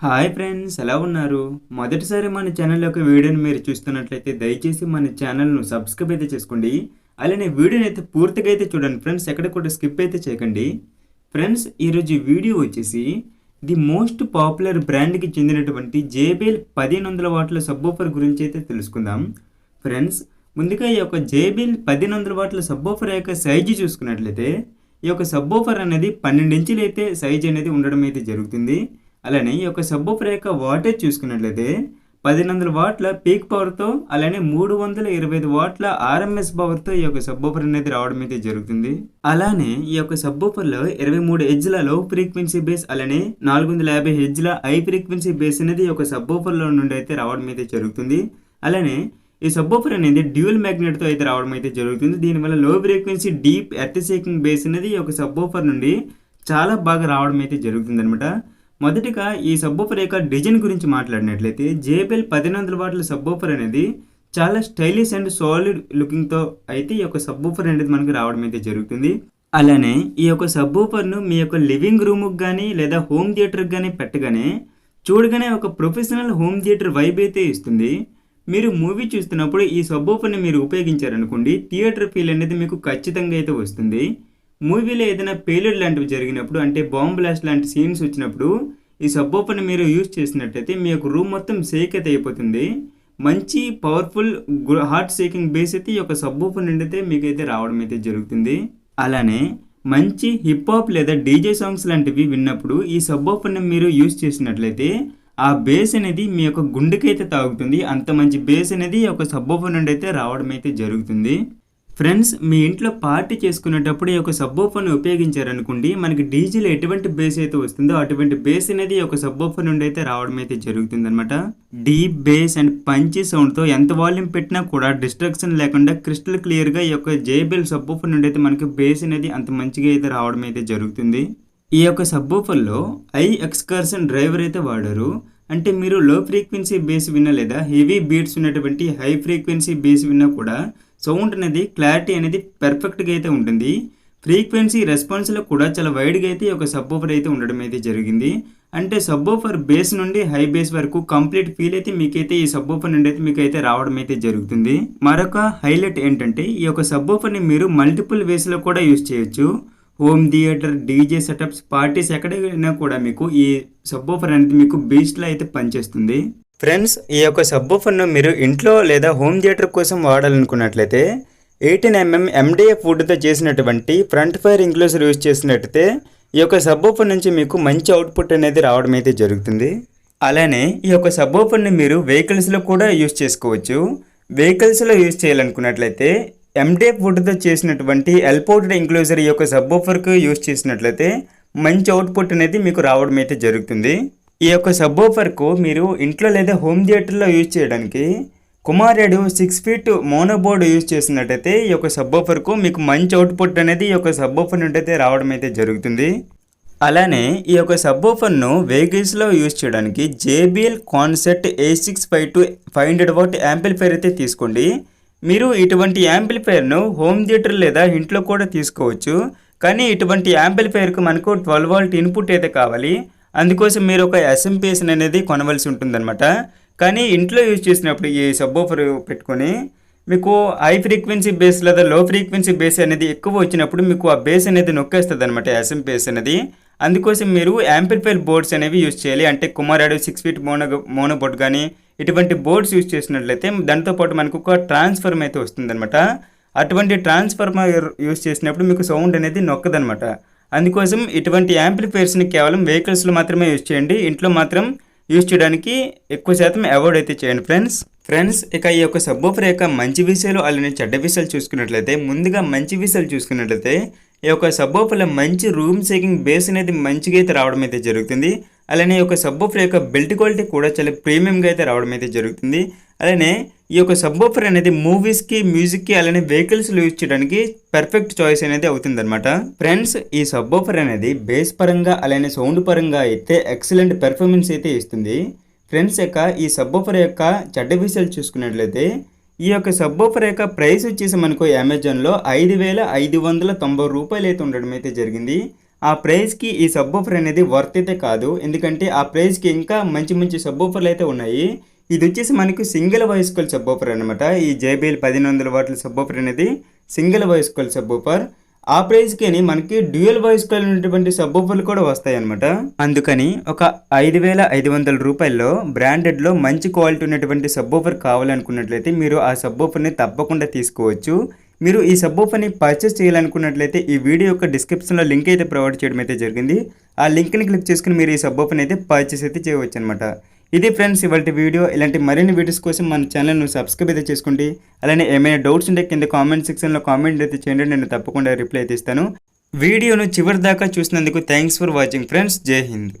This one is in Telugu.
హాయ్ ఫ్రెండ్స్ ఎలా ఉన్నారు? మొదటిసారి మన ఛానల్ యొక్క వీడియోని మీరు చూస్తున్నట్లయితే దయచేసి మన ఛానల్ను సబ్స్క్రైబ్ అయితే చేసుకోండి. అలానే వీడియోని అయితే పూర్తిగా అయితే చూడండి ఫ్రెండ్స్ ఎక్కడ కూడా స్కిప్ అయితే చేయకండి. ఫ్రెండ్స్ ఈరోజు వీడియో వచ్చేసి ది మోస్ట్ పాపులర్ బ్రాండ్కి చెందినటువంటి జేబిఎల్ పదిహేను వందల వాట్ల సబ్బోఫర్ గురించి అయితే తెలుసుకుందాం. ఫ్రెండ్స్ ముందుగా ఈ యొక్క జేబిఎల్ పదిహేను వందల వాట్ల సబ్బోఫర్ యొక్క సైజు చూసుకున్నట్లయితే ఈ యొక్క సబ్బోఫర్ అనేది పన్నెండు ఇంచులు అయితే సైజ్ అనేది ఉండడం అయితే జరుగుతుంది. అలానే ఈ యొక్క సబ్బోఫర్ యొక్క వాటేజ్ చూసుకున్నట్లయితే పదిహేను వాట్ల పీక్ పవర్తో అలానే మూడు వందల ఇరవై ఐదు వాట్ల ఆర్ఎంఎస్ పవర్తో ఈ యొక్క సబ్బోఫర్ అనేది రావడం అయితే జరుగుతుంది. అలానే ఈ యొక్క సబ్బోఫర్లో ఇరవై మూడు హెజ్ల లో ఫ్రీక్వెన్సీ బేస్ అలానే నాలుగు వందల యాభై హెజ్ల హై ఫ్రీక్వెన్సీ బేస్ అనేది ఈ యొక్క సబ్బోఫర్లో నుండి అయితే రావడం అయితే జరుగుతుంది. అలానే ఈ సబ్బోఫర్ అనేది డ్యూయల్ మ్యాగ్నెట్తో అయితే రావడం అయితే జరుగుతుంది. దీనివల్ల low frequency deep earth shaking bass అనేది ఈ యొక్క సబ్బోఫర్ నుండి చాలా బాగా రావడం అయితే జరుగుతుంది అనమాట మొదటిగా ఈ సబ్బోఫర్ యొక్క డిజైన్ గురించి మాట్లాడినట్లయితే జేబెల్ పదిహేను వందల వాట్ల సబ్బోఫర్ అనేది చాలా స్టైలిష్ అండ్ సాలిడ్ లుకింగ్తో అయితే ఈ యొక్క సబ్బోఫర్ అనేది మనకి రావడం అయితే జరుగుతుంది. అలానే ఈ యొక్క సబ్బోఫర్ను మీ యొక్క లివింగ్ రూమ్కి కానీ లేదా హోమ్ థియేటర్కి కానీ పెట్టగానే చూడగానే ఒక ప్రొఫెషనల్ హోమ్ థియేటర్ వైబ్ అయితే ఇస్తుంది. మీరు మూవీ చూస్తున్నప్పుడు ఈ సబ్బోఫర్ని మీరు ఉపయోగించారనుకోండి థియేటర్ ఫీల్ అనేది మీకు ఖచ్చితంగా అయితే వస్తుంది. మూవీలో ఏదైనా పేలుడు లాంటివి జరిగినప్పుడు అంటే బాంబు బ్లాస్ట్ లాంటి సీన్స్ వచ్చినప్పుడు ఈ సబ్బోపని మీరు యూజ్ చేసినట్టయితే మీ యొక్క రూమ్ మొత్తం షేక్ అయితే అయిపోతుంది. మంచి పవర్ఫుల్ హార్ట్ షేకింగ్ బేస్ అయితే ఈ యొక్క సబ్బోఫర్ నుండి అయితే మీకు అయితే రావడం అయితే జరుగుతుంది. అలానే మంచి హిప్ హాప్ లేదా డీజే సాంగ్స్ లాంటివి విన్నప్పుడు ఈ సబ్బోఫర్ని మీరు యూజ్ చేసినట్లయితే ఆ బేస్ అనేది మీ యొక్క గుండెకైతే తాగుతుంది. అంత మంచి బేస్ అనేది ఈ యొక్క నుండి అయితే రావడం అయితే జరుగుతుంది. ఫ్రెండ్స్ మీ ఇంట్లో పార్టీ చేసుకునేటప్పుడు ఈ యొక్క సబ్బోఫర్ని ఉపయోగించారనుకోండి మనకి డీజిల్ ఎటువంటి బేస్ అయితే వస్తుందో అటువంటి బేస్ అనేది ఈ యొక్క సబ్బోఫర్ నుండి అయితే రావడం అయితే జరుగుతుంది అనమాట డీప్ బేస్ అండ్ పంచి సౌండ్తో ఎంత వాల్యూమ్ పెట్టినా కూడా డిస్ట్రక్షన్ లేకుండా క్రిస్టల్ క్లియర్గా ఈ యొక్క జేబిల్ సబ్బోఫర్ నుండి అయితే మనకి బేస్ అనేది అంత మంచిగా అయితే రావడం అయితే జరుగుతుంది. ఈ యొక్క సబ్బోఫర్లో ఐ ఎక్స్కర్షన్ డ్రైవర్ అయితే వాడారు. అంటే మీరు లో ఫ్రీక్వెన్సీ బేస్ విన్నా లేదా హెవీ బీట్స్ ఉన్నటువంటి హై ఫ్రీక్వెన్సీ బేస్ విన్నా కూడా సౌండ్ అనేది క్లారిటీ అనేది పెర్ఫెక్ట్గా అయితే ఉంటుంది. ఫ్రీక్వెన్సీ రెస్పాన్స్లో కూడా చాలా వైడ్గా అయితే ఒక సబ్బోఫర్ అయితే ఉండడం అయితే జరిగింది. అంటే సబ్బోఫర్ బేస్ నుండి హై బేస్ వరకు కంప్లీట్ ఫీల్ అయితే మీకైతే ఈ సబ్బోఫర్ నుండి అయితే మీకు అయితే రావడం అయితే జరుగుతుంది. మరొక హైలైట్ ఏంటంటే ఈ యొక్క సబ్బోఫర్ని మీరు మల్టిపుల్ వేస్లో కూడా యూజ్ చేయొచ్చు. Home theatre DJ setups parties ఎక్కడైనా కూడా మీకు ఈ సబ్బోఫర్ అనేది మీకు బీచ్లో అయితే పనిచేస్తుంది. ఫ్రెండ్స్ ఈ యొక్క సబ్బుఫర్ను మీరు ఇంట్లో లేదా హోమ్ థియేటర్ కోసం వాడాలనుకున్నట్లయితే ఎయిటీన్ ఎంఎం ఎండిఎఫ్ వుడ్తో చేసినటువంటి ఫ్రంట్ ఫైర్ ఇంక్లూజర్ యూజ్ చేసినట్టయితే ఈ యొక్క సబ్బోఫర్ నుంచి మీకు మంచి అవుట్పుట్ అనేది రావడం అయితే జరుగుతుంది. అలానే ఈ యొక్క సబ్బోఫర్ని మీరు వెహికల్స్లో కూడా యూజ్ చేసుకోవచ్చు. వెహికల్స్లో యూజ్ చేయాలనుకున్నట్లయితే ఎండిఎఫ్ వుడ్తో చేసినటువంటి ఎల్పోర్టెడ్ ఇంక్లూజర్ ఈ యొక్క సబ్బోఫర్కు యూజ్ చేసినట్లయితే మంచి అవుట్పుట్ అనేది మీకు రావడం అయితే జరుగుతుంది. ఈ యొక్క సబ్బోఫర్కు మీరు ఇంట్లో లేదా హోమ్ థియేటర్లో యూజ్ చేయడానికి కుమారేడు six feet mono board use చేసినట్టయితే ఈ యొక్క సబ్బోఫర్కు మీకు మంచి అవుట్పుట్ అనేది ఈ యొక్క సబ్బోఫర్ నుండి అయితే రావడం అయితే జరుగుతుంది. అలానే ఈ యొక్క సబ్బోఫర్ను వెహికల్స్లో యూజ్ చేయడానికి JBL concept A six five two five hundred watt amplifier అయితే తీసుకోండి. మీరు ఇటువంటి యాంప్లిఫైర్ను హోమ్ థియేటర్ లేదా ఇంట్లో కూడా తీసుకోవచ్చు. కానీ ఇటువంటి యాంప్లిఫైర్కు మనకు ట్వెల్వ్ వాల్ట్ ఇన్పుట్ అయితే కావాలి. అందుకోసం మీరు ఒక ఎస్ఎంపిఎస్ని అనేది కొనవలసి ఉంటుందన్నమాట. కానీ ఇంట్లో యూజ్ చేసినప్పుడు ఈ సబ్బోఫర్ పెట్టుకొని మీకు హై ఫ్రీక్వెన్సీ బేస్ లేదా లో ఫ్రీక్వెన్సీ బేస్ అనేది ఎక్కువ వచ్చినప్పుడు మీకు ఆ బేస్ అనేది నొక్కేస్తుంది అనమాట ఎస్ఎంపిఎస్ అనేది. అందుకోసం మీరు యాంప్లిఫైర్ బోర్డ్స్ అనేవి యూజ్ చేయాలి. అంటే కుమారాడు six feet mono mono board కానీ ఇటువంటి బోర్డ్స్ యూజ్ చేసినట్లయితే దాంతోపాటు మనకు ఒక ట్రాన్స్ఫర్మ్ అయితే వస్తుందన్నమాట. అటువంటి ట్రాన్స్ఫర్మర్ యూజ్ చేసినప్పుడు మీకు సౌండ్ అనేది నొక్కదనమాట అందుకోసం ఇటువంటి యాంప్లిఫైర్స్ని కేవలం వెహికల్స్లో మాత్రమే యూజ్ చేయండి. ఇంట్లో మాత్రం యూజ్ చేయడానికి ఎక్కువ శాతం అవాయిడ్ అయితే చేయండి ఫ్రెండ్స్. ఫ్రెండ్స్ ఇక ఈ యొక్క సబ్బోఫర్ యొక్క మంచి విషయాలు అలానే చెడ్డ విషయాలు చూసుకున్నట్లయితే ముందుగా మంచి విషయాలు చూసుకున్నట్లయితే ఈ యొక్క సబ్బోఫర్లో మంచి రూమ్ సేకింగ్ బేస్ అనేది మంచిగా అయితే రావడం అయితే జరుగుతుంది. అలానే ఈ యొక్క సబ్బోఫర్ యొక్క బిల్ట్ క్వాలిటీ కూడా చాలా ప్రీమియంగా అయితే రావడం అయితే జరుగుతుంది. అలానే ఈ యొక్క సబ్బోఫర్ అనేది మూవీస్కి మ్యూజిక్కి అలానే వెహికల్స్లో యూజ్ చేయడానికి పర్ఫెక్ట్ చాయిస్ అనేది అవుతుందన్నమాట. ఫ్రెండ్స్ ఈ సబ్బోఫర్ అనేది బేస్ పరంగా అలానే సౌండ్ పరంగా అయితే ఎక్సలెంట్ పెర్ఫార్మెన్స్ అయితే ఇస్తుంది. ఫ్రెండ్స్ యొక్క ఈ సబ్బోఫర్ యొక్క చెడ్డ విషయాలు చూసుకున్నట్లయితే ఈ యొక్క సబ్బోఫర్ యొక్క ప్రైస్ వచ్చేసి మనకు అమెజాన్లో ఐదు వేల ఐదు వందల తొంభై రూపాయలు అయితే ఉండడం అయితే జరిగింది. ఆ ప్రైస్కి ఈ సబ్ ఆఫర్ అనేది వర్త్ అయితే కాదు. ఎందుకంటే ఆ ప్రైస్కి ఇంకా మంచి మంచి సబ్ ఆఫర్లు అయితే ఉన్నాయి. ఇది వచ్చేసి మనకు single voice coil subwoofer అనమాట ఈ జేబీఎల్ పదిహేను వందల వాట్ల సబ్ ఆఫర్ అనేది single voice coil subwoofer ఆ ప్రైస్కి మనకి డ్యూయల్ వాయిస్ కాల్ ఉన్నటువంటి సబ్ ఆఫర్లు కూడా వస్తాయి అనమాట అందుకని ఒక ఐదు వేల ఐదు వందల రూపాయల్లో బ్రాండెడ్లో మంచి క్వాలిటీ ఉన్నటువంటి సబ్ ఆఫర్ కావాలనుకున్నట్లయితే మీరు ఆ సబ్ ఆఫర్ని తప్పకుండా తీసుకోవచ్చు. మీరు ఈ సబ్ ఆఫర్ని పర్చేస్ చేయాలనుకున్నట్లయితే ఈ వీడియో యొక్క డిస్క్రిప్షన్లో లింక్ అయితే ప్రొవైడ్ చేయడం అయితే జరిగింది. ఆ లింక్ని క్లిక్ చేసుకుని మీరు ఈ సబ్ ఆఫర్ని అయితే పర్చేస్ అయితే చేయవచ్చు అనమాట ఇది ఫ్రెండ్స్ ఇవాళ వీడియో. ఇలాంటి మరిన్ని వీడియోస్ కోసం మన ఛానల్ను సబ్స్క్రైబ్ అయితే చేసుకోండి. అలానే ఏమైనా డౌట్స్ ఉంటే కింద కామెంట్ సెక్షన్లో కామెంట్ అయితే చేయండి. నేను తప్పకుండా రిప్లై అయితే ఇస్తాను. వీడియోను చివరి దాకా చూసినందుకు థ్యాంక్స్ ఫర్ వాచింగ్ ఫ్రెండ్స్. జై హింద్.